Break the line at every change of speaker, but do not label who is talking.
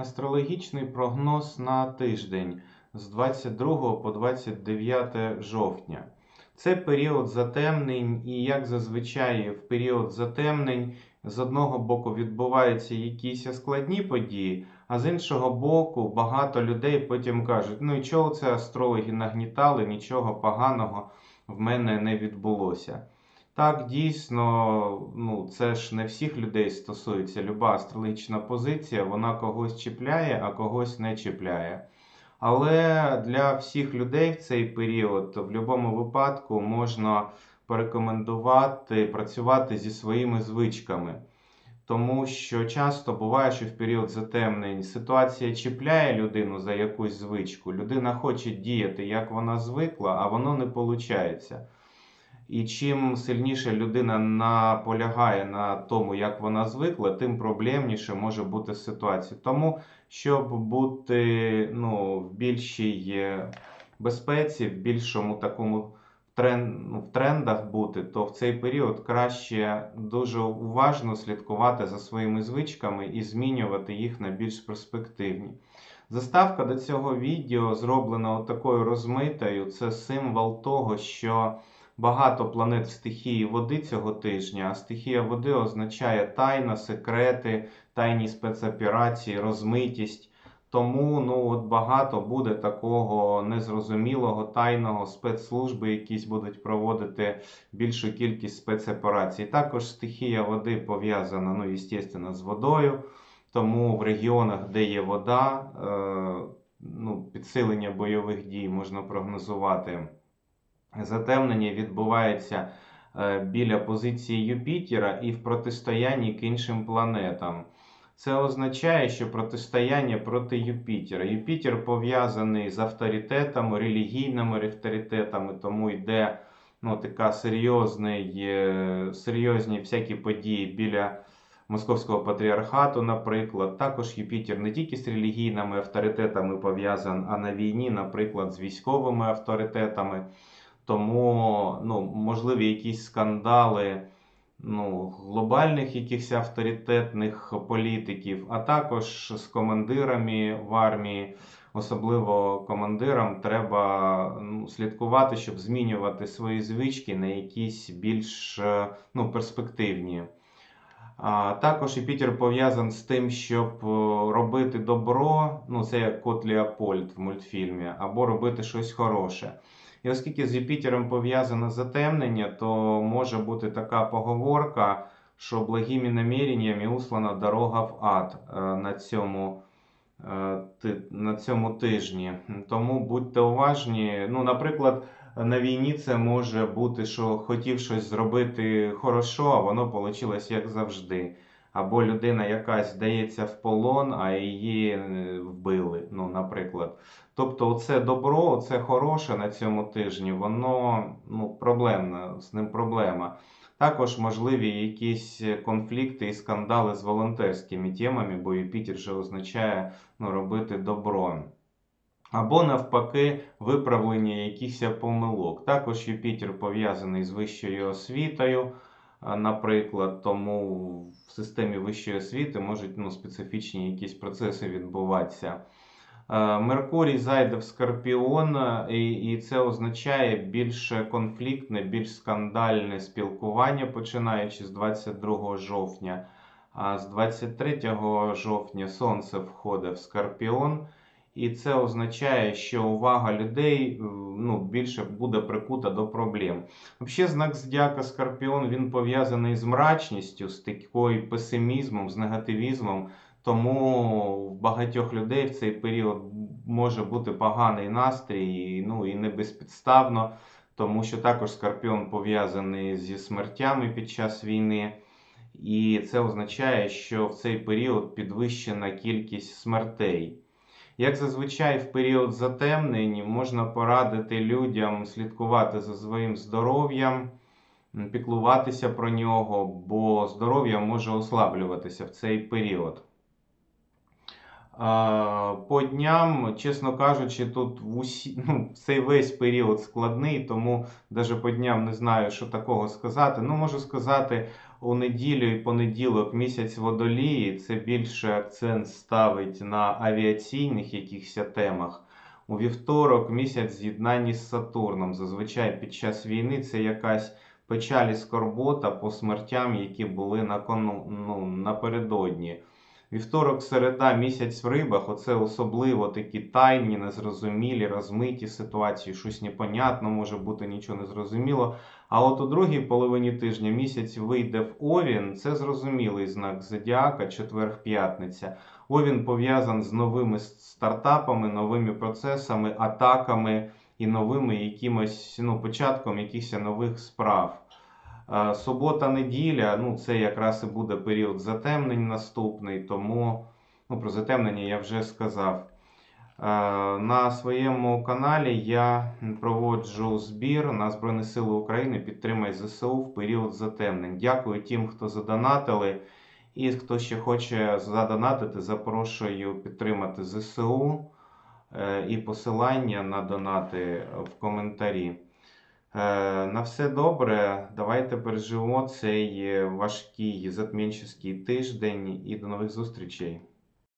Астрологічний прогноз на тиждень з 22 по 29 жовтня. Це період затемнень, і як зазвичай в період затемнень з одного боку відбуваються якісь складні події, а з іншого боку, багато людей потім кажуть: ну і чого це астрологи нагнітали, нічого поганого в мене не відбулося. Так, дійсно, ну це ж не всіх людей стосується. Люба астрологічна позиція, вона когось чіпляє, а когось не чіпляє. Але для всіх людей в цей період в будь-якому випадку можна порекомендувати працювати зі своїми звичками. Тому що часто буває, що в період затемнень ситуація чіпляє людину за якусь звичку. Людина хоче діяти, як вона звикла, а воно не виходить. І чим сильніше людина наполягає на тому, як вона звикла, тим проблемніше може бути ситуація. Тому, щоб бути ну, в більшій безпеці, в більшому такому ну, в трендах бути, то в цей період краще дуже уважно слідкувати за своїми звичками і змінювати їх на більш перспективні. Заставка до цього відео зроблена такою розмитою. Це символ того, що багато планет в стихії води цього тижня, а стихія води означає тайна, секрети, тайні спецоперації, розмитість. Тому ну, от багато буде такого незрозумілого, тайного спецслужби, якісь будуть проводити більшу кількість спецоперацій. Також стихія води пов'язана, ну, звісно, з водою. Тому в регіонах, де є вода, е, ну, підсилення бойових дій можна прогнозувати. Затемнення відбувається е, біля позиції Юпітера і в протистоянні к іншим планетам. Це означає, що протистояння проти Юпітера. Юпітер пов'язаний з авторитетами, релігійними авторитетами, тому йде ну, така е, серйозні всякі події біля Московського патріархату, наприклад. Також Юпітер не тільки з релігійними авторитетами пов'язаний, а на війні, наприклад, з військовими авторитетами. Тому ну, можливі якісь скандали ну, глобальних якихось авторитетних політиків, а також з командирами в армії. Особливо командирам треба ну, слідкувати, щоб змінювати свої звички на якісь більш ну, перспективні. А, Також Юпітер пов'язаний з тим, щоб е, робити добро, ну це як Кот Леопольд в мультфільмі, або робити щось хороше. І оскільки з Юпітером пов'язане затемнення, то може бути така поговорка, що благими наміреннями услана дорога в ад е, на цьому е, на цьому тижні. Тому будьте уважні. Ну, Наприклад, на війні це може бути, що хотів щось зробити хорошо, а воно вийшло як завжди або людина якась здається в полон, а її е, вбили, ну, наприклад. Тобто, це добро, це хороше на цьому тижні, воно ну, проблемне, з ним проблема. Також можливі якісь конфлікти і скандали з волонтерськими темами, бо Юпітер же означає ну, робити добро. Або, навпаки, виправлення якихось помилок. Також Юпітер пов'язаний з вищою освітою наприклад, тому в системі вищої освіти можуть ну, специфічні якісь процеси відбуватися. Меркурій зайде в Скорпіон, і і це означає більш конфліктне, більш скандальне спілкування, починаючи з 22 жовтня. А з 23 жовтня Сонце входить в Скорпіон. І це означає, що увага людей е, ну, більше буде прикута до проблем. Взагалі, знак Зодіака Скорпіон він пов'язаний з мрачністю, з такою песимізмом, з негативізмом. Тому в багатьох людей в цей період може бути поганий настрій, ну і не безпідставно, тому що також Скорпіон пов'язаний зі смертями під час війни. І це означає, що в цей період підвищена кількість смертей. Як зазвичай в період затемнень можна порадити людям слідкувати за своїм здоров'ям, піклуватися про нього, бо здоров'я може ослаблюватися в цей період. По дням, чесно кажучи, тут в усі, ну, цей весь період складний, тому навіть по дням не знаю, що такого сказати. Ну, можу сказати, у неділю і понеділок місяць водолії. Це більше акцент ставить на авіаційних якихось темах. У вівторок місяць з'єднанні з Сатурном. Зазвичай під час війни це якась печаль і скорбота по смертям, які були на кону, ну, напередодні. Вівторок, середа, місяць в рибах. Оце особливо такі тайні, незрозумілі, розмиті ситуації, щось непонятно, може бути нічого не зрозуміло. А от у другій половині тижня місяць вийде в Овін. Це зрозумілий знак зодіака, четверг-п'ятниця. Овін пов'язан з новими стартапами, новими процесами, атаками і новими якимось ну, початком якихось нових справ. Субота-неділя, ну це якраз і буде період затемнень наступний, тому ну, про затемнення я вже сказав. На своєму каналі я проводжу збір на Збройні Сили України Підтримай ЗСУ в період затемнень. Дякую тим, хто задонатили. І хто ще хоче задонатити, запрошую підтримати ЗСУ Е, і посилання на донати в коментарі. Е, На все добре. Давайте переживемо цей важкий затмінчий тиждень і до нових зустрічей.